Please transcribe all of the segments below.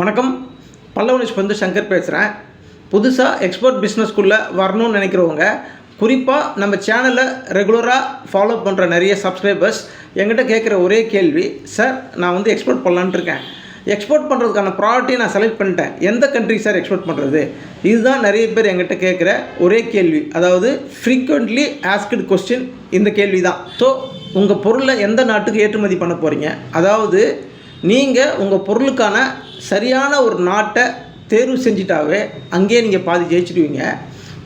வணக்கம். பல்லவனிஷ் வந்து சங்கர் பேசுகிறேன் புதுசாக எக்ஸ்போர்ட் பிஸ்னஸ்க்குள்ளே வரணும்னு நினைக்கிறவங்க குறிப்பாக நம்ம சேனலை ரெகுலராக ஃபாலோ பண்ணுற நிறைய சப்ஸ்கிரைபர்ஸ் எங்கிட்ட கேட்குற ஒரே கேள்வி சார் நான் வந்து எக்ஸ்போர்ட் பண்ணலான்ட்டு இருக்கேன். எக்ஸ்போர்ட் பண்ணுறதுக்கான ப்ராடக்ட்டை நான் செலக்ட் பண்ணிட்டேன். எந்த கண்ட்ரி சார் எக்ஸ்போர்ட் பண்ணுறது இதுதான் நிறைய பேர் எங்கிட்ட கேட்குற ஒரே கேள்வி. அதாவது ஃப்ரீக்வெண்ட்லி ஆஸ்கட் கொஸ்டின் இந்த கேள்வி தான் ஸோ உங்கள் பொருளை எந்த நாட்டுக்கு ஏற்றுமதி பண்ண போகிறீங்க அதாவது நீங்கள் உங்கள் பொருளுக்கான சரியான ஒரு நாட்டை தேர்வு செஞ்சிட்டாவே அங்கேயே நீங்கள் பாதி ஜெயிச்சிடுவீங்க.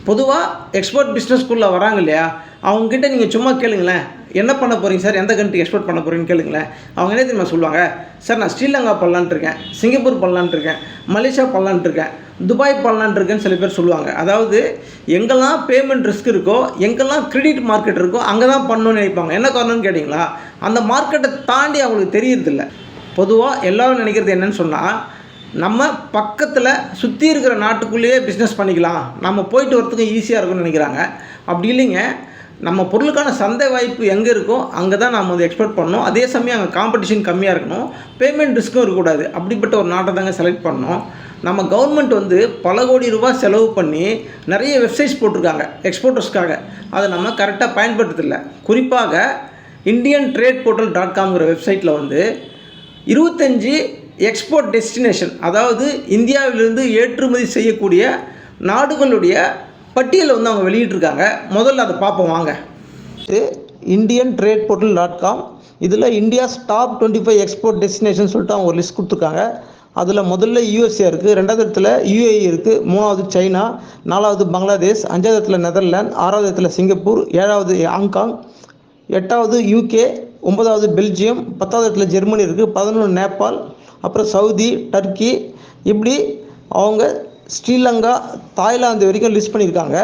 பொதுவாக எக்ஸ்போர்ட் பிஸ்னஸ்க்குள்ளே வராங்க இல்லையா? அவங்கக்கிட்ட நீங்கள் சும்மா கேளுங்களேன். என்ன பண்ண போகிறீங்க சார்? எந்த கண்ட்ரி எக்ஸ்போர்ட் பண்ண போகிறீங்கன்னு கேளுங்களேன். அவங்க என்ன தெரியுமா சொல்லுவாங்க? சார் நான் ஸ்ரீலங்கா பண்ணலான்ட்டு இருக்கேன். சிங்கப்பூர் பண்ணலான்ட்டு இருக்கேன். மலேசியா பண்ணலான்ட்டு இருக்கேன். துபாய் பண்ணலான்ட்டு இருக்கேன்னு சில பேர் சொல்லுவாங்க. அதாவது எங்கெல்லாம் பேமெண்ட் ரிஸ்க் இருக்கோ எங்கெல்லாம் கிரெடிட் மார்க்கெட் இருக்கோ அங்கே தான் பண்ணணும்னு நினைப்பாங்க. என்ன காரணம்னு கேட்டிங்களா? அந்த மார்க்கெட்டை தாண்டி அவங்களுக்கு தெரியறதில்ல. பொதுவாக எல்லாரும் நினைக்கிறது என்னன்னு சொன்னால் நம்ம பக்கத்தில் சுற்றி இருக்கிற நாட்டுக்குள்ளேயே பிஸ்னஸ் பண்ணிக்கலாம். நம்ம போயிட்டு வரத்துக்கு ஈஸியாக இருக்கும்னு நினைக்கிறாங்க. அப்படி இல்லைங்க. நம்ம பொருளுக்கான சந்தை வாய்ப்பு எங்கே இருக்கோ அங்கே தான் நம்ம வந்து எக்ஸ்போர்ட் பண்ணணும். அதே சமயம் அங்கே காம்படிஷன் கம்மியாக இருக்கணும். பேமெண்ட் ரிஸ்க்கும் இருக்கக்கூடாது. அப்படிப்பட்ட ஒரு நாட்டை தாங்க செலக்ட் பண்ணணும். நம்ம கவர்மெண்ட் வந்து பல கோடி ரூபாய் செலவு பண்ணி நிறைய வெப்சைட்ஸ் போட்டிருக்காங்க எக்ஸ்போர்ட்டர்ஸ்க்காக அதை நம்ம கரெக்டாக பயன்படுத்துறதில்ல. குறிப்பாக இந்தியன் ட்ரேட் போர்ட்டல் டாட் காம்ங்கிற வெப்சைட்டில் வந்து இருபத்தஞ்சி எக்ஸ்போர்ட் டெஸ்டினேஷன் அதாவது இந்தியாவிலிருந்து ஏற்றுமதி செய்யக்கூடிய நாடுகளுடைய பட்டியலை வந்து அவங்க வெளியிட்டிருக்காங்க. முதல்ல அதை பார்ப்போம் வாங்க. இது Indian trade portal dot com இதில் India's top twenty five export destination சொல்லிட்டு அவங்க ஒரு லிஸ்ட் கொடுத்துருக்காங்க. அதில் முதல்ல யூஎஸ்ஏ இருக்குது ரெண்டாவது இடத்துல யூஏஇ இருக்குது மூணாவது சைனா நாலாவது பங்களாதேஷ் அஞ்சாவது இடத்துல நெதர்லாந்து ஆறாவது இடத்துல சிங்கப்பூர் ஏழாவது ஹாங்காங் எட்டாவது யூகே ஒன்பதாவது பெல்ஜியம் பத்தாவது இடத்துல ஜெர்மனி இருக்குது பதினொன்று நேபாள் அப்புறம் சவுதி டர்க்கி இப்படி அவங்க ஸ்ரீலங்கா தாய்லாந்து வரைக்கும் லிஸ்ட் பண்ணியிருக்காங்க.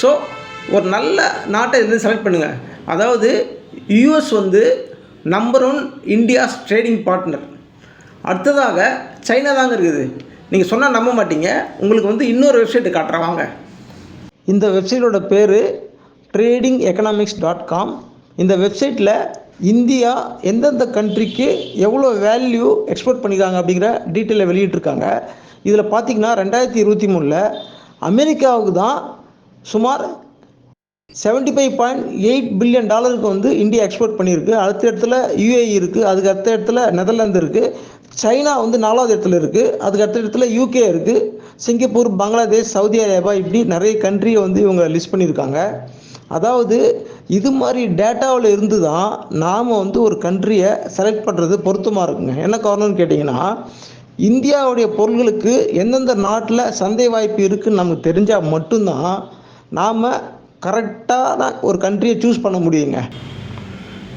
ஸோ ஒரு நல்ல நாட்டை இருந்து செலக்ட் பண்ணுங்கள் அதாவது யூஎஸ் வந்து number one India's trading partner அடுத்ததாக சைனா தாங்க இருக்குது. நீங்கள் சொன்னால் நம்ப மாட்டீங்க. உங்களுக்கு வந்து இன்னொரு வெப்சைட்டு காட்டுறேன் வாங்க. இந்த வெப்சைட்டோட பேர் ட்ரேடிங் எக்கனாமிக்ஸ் டாட் காம் இந்த வெப்சைட்டில் இந்தியா எந்தெந்த கண்ட்ரிக்கு எவ்வளோ வேல்யூ எக்ஸ்போர்ட் பண்ணியிருக்காங்க அப்படிங்கிற டீட்டெயிலை வெளியிட்டிருக்காங்க. இதில் பார்த்தீங்கன்னா ரெண்டாயிரத்தி இருபத்தி மூணில் அமெரிக்காவுக்கு தான் சுமார் seventy five point eight billion டாலருக்கு வந்து இந்தியா எக்ஸ்போர்ட் பண்ணியிருக்கு. அடுத்த இடத்துல யூஏஇ இருக்குது அதுக்கு அடுத்த இடத்துல நெதர்லாந்து இருக்குது சைனா வந்து நாலாவது இடத்துல இருக்குது அதுக்கு அடுத்த இடத்துல யூகே இருக்குது சிங்கப்பூர் பங்களாதேஷ் சவுதி அரேபியா இப்படி நிறைய கண்ட்ரியை வந்து இவங்க லிஸ்ட் பண்ணியிருக்காங்க. அதாவது இது மாதிரி டேட்டாவில் இருந்து தான் நாம் வந்து ஒரு கண்ட்ரியை செலக்ட் பண்ணுறது பொருத்தமாக இருக்குங்க. என்ன காரணம்னு கேட்டிங்கன்னா இந்தியாவுடைய பொருள்களுக்கு எந்தெந்த நாட்டில் சந்தை வாய்ப்பு இருக்குன்னு நமக்கு தெரிஞ்சால் மட்டும்தான் நாம் கரெக்டாக தான் ஒரு கண்ட்ரியை சூஸ் பண்ண முடியுங்க.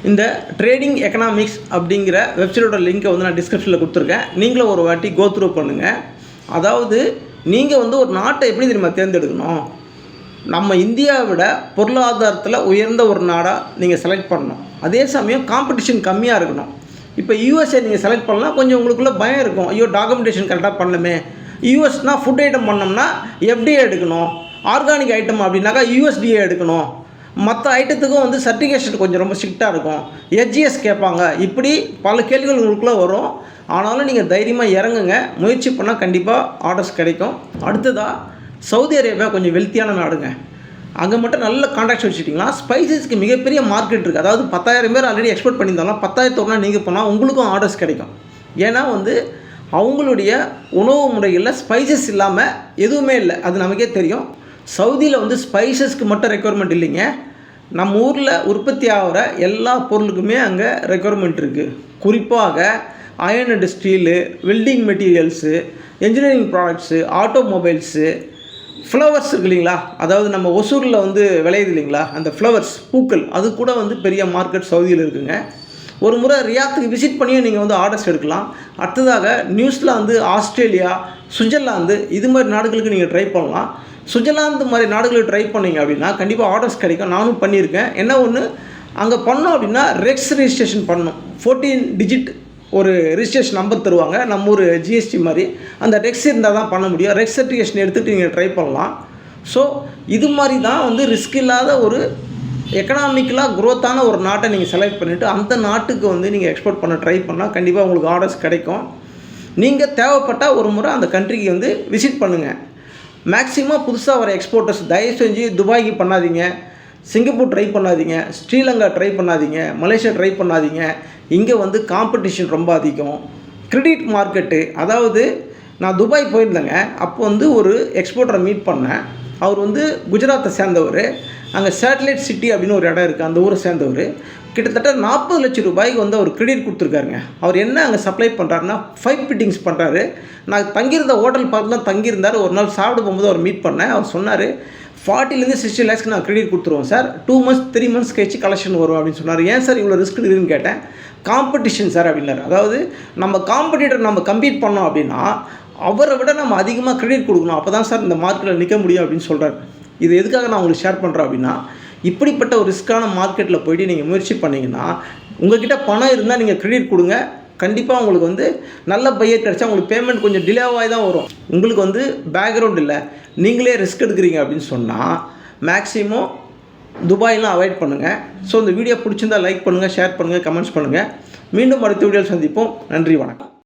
இந்த ட்ரேடிங் எக்கனாமிக்ஸ் அப்படிங்கிற வெப்சைட்டோட லிங்க்கை வந்து நான் டிஸ்கிரிப்ஷனில் கொடுத்துருக்கேன். நீங்களும் ஒரு வாட்டி கோத்ரூ பண்ணுங்கள் அதாவது நீங்கள் வந்து ஒரு நாட்டை எப்படி தெரியுமா தேர்ந்தெடுக்கணும்? நம்ம இந்தியாவை விட பொருளாதாரத்தில் உயர்ந்த ஒரு நாடாக நீங்கள் செலக்ட் பண்ணணும். அதே சமயம் காம்படிஷன் கம்மியாக இருக்கணும். இப்போ யூஎஸ்ஏ நீங்கள் செலக்ட் பண்ணலாம் கொஞ்சம் உங்களுக்குள்ள பயம் இருக்கும். ஐயோ டாக்குமெண்டேஷன் கரெக்டாக பண்ணலுமே யூஎஸ்னால் ஃபுட் ஐட்டம் பண்ணோம்னா எஃப்டிஏ எடுக்கணும். ஆர்கானிக் ஐட்டம் அப்படின்னாக்கா யூஎஸ்டிஏ எடுக்கணும். மற்ற ஐட்டத்துக்கும் வந்து சர்டிஃபிகேஷன் கொஞ்சம் ரொம்ப ஸ்ட்ரிக்டாக இருக்கும். ஹெச்ஜிஎஸ் கேட்பாங்க. இப்படி பல கேள்விகள் உங்களுக்குள்ளே வரும். ஆனாலும் நீங்கள் தைரியமாக இறங்குங்க. முயற்சி பண்ணால் கண்டிப்பாக ஆர்டர்ஸ் கிடைக்கும். அடுத்ததாக சவுதி அரேபியா கொஞ்சம் வெல்த்தியான நாடுங்க. அங்கே மட்டும் நல்ல கான்ட்ராக்ட் வச்சுட்டிங்கன்னா ஸ்பைசஸ்க்கு மிகப்பெரிய மார்க்கெட் இருக்குது அதாவது பத்தாயிரம் பேர் ஆல்ரெடி எக்ஸ்போர்ட் பண்ணியிருந்தாலும் பத்தாயிரத்தோடனா நீங்கள் போனால் உங்களுக்கும் ஆர்டர்ஸ் கிடைக்கும். ஏன்னா வந்து அவங்களுடைய உணவு முறைகளில் ஸ்பைசஸ் இல்லாமல் எதுவுமே இல்லை. அது நமக்கே தெரியும். சவுதியில் வந்து ஸ்பைசஸ்க்கு மட்டும் ரெக்குவயர்மெண்ட் இல்லைங்க. நம்ம ஊரில் உற்பத்தி ஆகிற எல்லா பொருளுக்குமே அங்கே ரெக்குவயர்மெண்ட் இருக்குது குறிப்பாக iron and steel welding materials engineering products automobiles flowers இருக்கு இல்லைங்களா? அதாவது நம்ம ஒசூரில் வந்து விளையுது இல்லைங்களா? அந்த ஃப்ளவர்ஸ் பூக்கள் அது கூட வந்து பெரிய மார்க்கெட் சவுதியில் இருக்குங்க. ஒரு முறை ரியாத்துக்கு விசிட் பண்ணியும் நீங்கள் வந்து ஆர்டர்ஸ் எடுக்கலாம். அடுத்ததாக நியூசிலாந்து ஆஸ்திரேலியா சுவிட்சர்லாந்து இது மாதிரி நாடுகளுக்கு நீங்கள் ட்ரை பண்ணலாம். சுவிட்சர்லாந்து மாதிரி நாடுகளுக்கு ட்ரை பண்ணீங்க அப்படின்னா கண்டிப்பாக ஆர்டர்ஸ் கிடைக்கும். நானும் பண்ணியிருக்கேன். என்ன ஒன்று அங்கே பண்ணோம் அப்படின்னா ரெக்ஸ் ரிஜிஸ்ட்ரேஷன் பண்ணணும். ஃபோர்டீன் டிஜிட் ஒரு ரிஜிஸ்ட்ரேஷன் நம்பர் தருவாங்க. நம்ம ஊர் ஜிஎஸ்டி மாதிரி. அந்த ரெக்ஸ் இருந்தால் தான் பண்ண முடியும். ரெக்ஸ் சர்டிஃபிகேஷன் எடுத்துகிட்டு நீங்கள் ட்ரை பண்ணலாம். ஸோ இது மாதிரி தான் வந்து ரிஸ்க் இல்லாத ஒரு எக்கனாமிக்கலாக க்ரோத்தான ஒரு நாட்டை நீங்கள் செலக்ட் பண்ணிவிட்டு அந்த நாட்டுக்கு வந்து நீங்கள் எக்ஸ்போர்ட் பண்ண ட்ரை பண்ணால் கண்டிப்பாக உங்களுக்கு ஆர்டர்ஸ் கிடைக்கும். நீங்கள் தேவைப்பட்டால் ஒரு முறை அந்த கண்ட்ரிக்கு வந்து விசிட் பண்ணுங்கள் மேக்ஸிமம் புதுசாக வர எக்ஸ்போர்ட்டர்ஸ் தயவு செஞ்சு துபாய்க்கு பண்ணாதீங்க. சிங்கப்பூர் ட்ரை பண்ணாதீங்க ஸ்ரீலங்கா ட்ரை பண்ணாதீங்க மலேசியா ட்ரை பண்ணாதீங்க. இங்கே வந்து காம்படிஷன் ரொம்ப அதிகம். கிரெடிட் மார்க்கெட்டு அதாவது நான் துபாய் போயிருந்தேங்க. அப்போ வந்து ஒரு எக்ஸ்போர்ட்டரை மீட் பண்ணேன். அவர் வந்து குஜராத்தை சேர்ந்தவர். அங்கே சேட்டலைட் சிட்டி அப்படின்னு ஒரு இடம் இருக்குது அந்த ஊரை சேர்ந்தவர். கிட்டத்தட்ட நாற்பது லட்சம் ரூபாய்க்கு வந்து அவர் கிரெடிட் கொடுத்துருக்காருங்க. அவர் என்ன அங்கே சப்ளை பண்ணுறாருன்னா ஃபைவ் ஃபிட்டிங்ஸ் பண்ணுறாரு நான் தங்கியிருந்த ஹோட்டல் பார்த்து தான் தங்கியிருந்தார். ஒரு நாள் சாப்பிட போகும்போது அவர் மீட் பண்ணேன். அவர் சொன்னார் ஃபார்ட்டிலேருந்து சிக்ஸ்டி லேக்ஸ்க்கு நான் கிரெடிட் கொடுத்துருவோம் sir two months three months கழிச்சு கலெக்ஷன் வரும் அப்படின்னு சொன்னார். ஏன் சார் இவ்வளோ ரிஸ்க் இருக்குன்னு கேட்டேன். காம்படிஷன் சார் அப்படின்னாரு. அதாவது நம்ம காம்படிட்டர் நம்ம கம்பீட் பண்ணோம் அப்படின்னா அவரை விட நம்ம அதிகமாக கிரெடிட் கொடுக்கணும். அப்போ தான் சார் இந்த மார்க்கெட்டில் நிற்க முடியும் அப்படின்னு சொல்கிறார் இது எதுக்காக நான் உங்களுக்கு ஷேர் பண்ணுறேன் அப்படின்னா இப்படிப்பட்ட ஒரு ரிஸ்க்கான மார்க்கெட்டில் போயிட்டு நீங்கள் முயற்சி பண்ணிங்கன்னா உங்ககிட்ட பணம் இருந்தால் நீங்கள் கிரெடிட் கொடுங்க. கண்டிப்பாக உங்களுக்கு வந்து நல்ல பையர் கிடச்சா உங்களுக்கு பேமெண்ட் கொஞ்சம் டிலேவாகி தான் வரும். உங்களுக்கு வந்து பேக்ரவுண்ட் இல்லை. நீங்களே ரிஸ்க் எடுக்கிறீங்க அப்படின்னு சொன்னால் மேக்ஸிமம் துபாயெலாம் அவாய்ட் பண்ணுங்கள் ஸோ இந்த வீடியோ பிடிச்சிருந்தா லைக் பண்ணுங்கள் ஷேர் பண்ணுங்கள் கமெண்ட்ஸ் பண்ணுங்கள் மீண்டும் அடுத்த வீடியோவில் சந்திப்போம். நன்றி வணக்கம்.